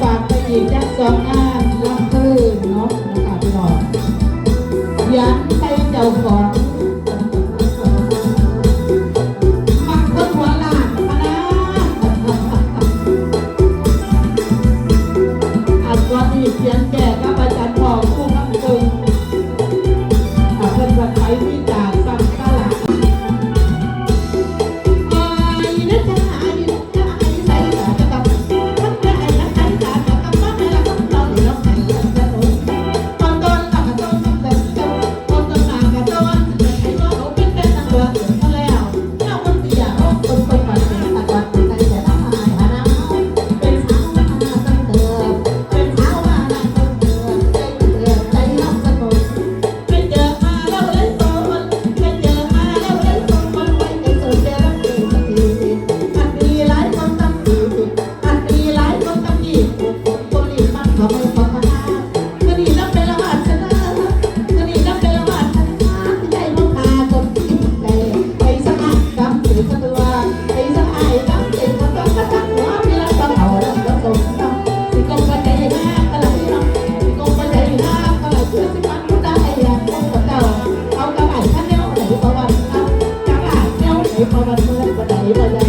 ฝากไปอีกจักสองงานรับเพื่นเนาะนะคะพี่น้องยันไปเจ้าของเขียนแก่ก็ มาเมื่อวันไหนมาได้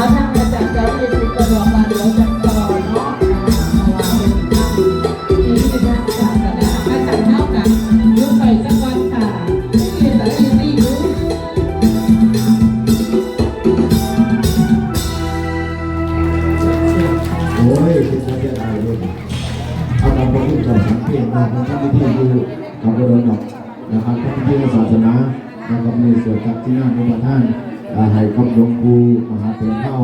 อาช่าจะจัเจ้าที่ติดกระดอมาเดี๋จัต่อเนาะโอ้ยคุณชายจะตายเลยเอาตามพระพุทธศาสนาเพียงพอนะครับที่ที่อยู่ของกระดองนะครับที่ที่ศาสนานะครับในส่วนกับที่หน้าพระประธาน ให้คำหลวงปู่มหาเถรเท่า